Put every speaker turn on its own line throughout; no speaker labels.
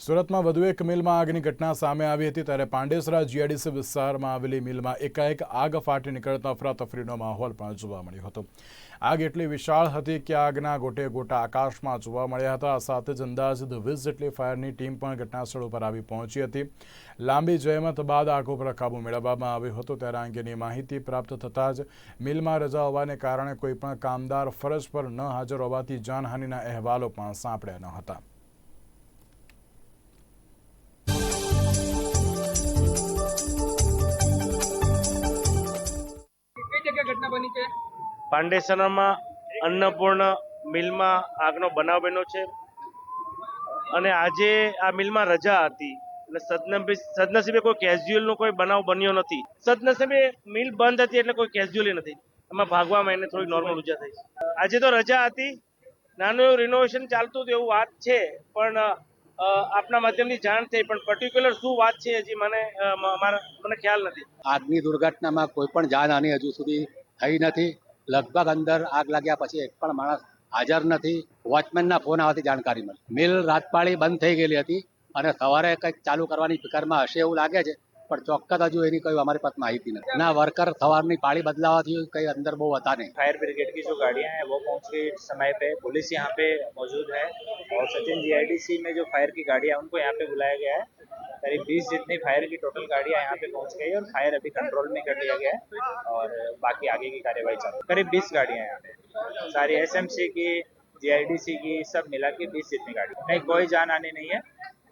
સુરતમાં વધુ એક મિલમાં આગની ઘટના સામે આવી હતી ત્યારે પાંડેસરા જીઆઈડીસી વિસ્તારમાં આવેલી મિલમાં એકાએક આગ ફાટી નીકળતા અફરાતફરીનો માહોલ પણ જોવા મળ્યો હતો. આગ એટલી વિશાળ હતી કે આગના ગોટે ગોટા આકાશમાં જોવા મળ્યા હતા. સાથે જ અંદાજિત વીસ જેટલી ફાયરની ટીમ પણ ઘટનાસ્થળ ઉપર આવી પહોંચી હતી. લાંબી જહેમત બાદ આગ ઉપર કાબૂ મેળવવામાં આવ્યો હતો ત્યારે આ અંગેની માહિતી પ્રાપ્ત થતાં જ મિલમાં રજા હોવાને કારણે કોઈપણ કામદાર ફરજ પર ન હાજર હોવાથી જાનહાનિના અહેવાલો પણ સાંપડ્યા ન હતા.
ઘટના બની છે?
પાંડેસરામાં અન્નપૂર્ણ મિલમાં આગનો બનાવ બન્યો છે. અને આજે આ મિલમાં રજા હતી. એટલે સદનસીબે સદનસીબે કોઈ કેઝ્યુઅલનો કોઈ બનાવ બન્યો નથી. સદનસીબે મિલ બંધ હતી એટલે કોઈ કેઝ્યુઅલી નથી. એમાં ભાગવામાં એને થોડી નોર્મલ ઉજા થઈ. આજે તો રજા હતી. નાનું એવું રિનોવેશન ચાલતું હતું એવું વાત છે. પણ આપના માધ્યમથી જાણ થઈ. પણ પર્ટિક્યુલર શું વાત છે હજી મને મને ખ્યાલ નથી.
આગની દુર્ઘટનામાં કોઈ પણ જાનહાનિ હજુ સુધી થઈ નથી. લગભગ અંદર આગ લાગ્યા પછી એક પણ માણસ હાજર નથી. વોચમેનના ફોન આવવાથી જાણકારી મળી. મિલ રાતપાળી બંધ થઈ ગયેલી હતી અને સવારે કંઈક ચાલુ કરવાની ફિકરમાં હશે એવું લાગે છે. પણ ચોક્કસ હજુ એની કોઈ અમારી પાસે માહિતી નથી ના વર્કર સવારની પાળી બદલાવાથી કંઈ અંદર બહુ હતા નહીં
फायर ब्रिगेड की जो गाड़ियां हैं वो पहुंच गई समय पे पुलिस यहाँ पे मौजूद है और सचिन जीआईडीसी में जो फायर की गाड़ियां हैं उनको यहाँ पे बुलाया गया है करीब बीस जितनी फायर की टोटल गाड़ियां यहाँ पे पहुंच गई है और फायर अभी कंट्रोल में कर लिया गया है और बाकी आगे की कार्यवाही चालू करीब बीस गाड़ियां हैं यहाँ पे सारी एसएमसी की जीआईडीसी की सब मिला के बीस जितनी गाड़ी नहीं कोई जान आनी नहीं है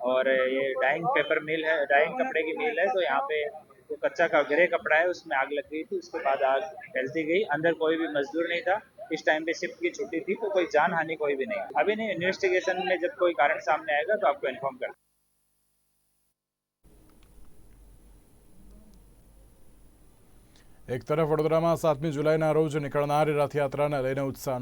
और ये डाइंग पेपर मिल है डाइंग कपड़े की मिल है तो यहाँ पे जो कच्चा का ग्रे कपड़ा है उसमें आग लग गई थी उसके बाद आग फैलती गई अंदर कोई भी मजदूर नहीं था इस टाइम पे शिफ्ट की छुट्टी थी तो कोई जान हानि कोई भी नहीं अभी नहीं इन्वेस्टिगेशन में जब कोई कारण सामने आएगा तो आपको इन्फॉर्म कर
એક તરફ વડોદરામાં સાતમી જુલાઈના રોજ નીકળનારી રથયાત્રાને લઈને ઉત્સાહનો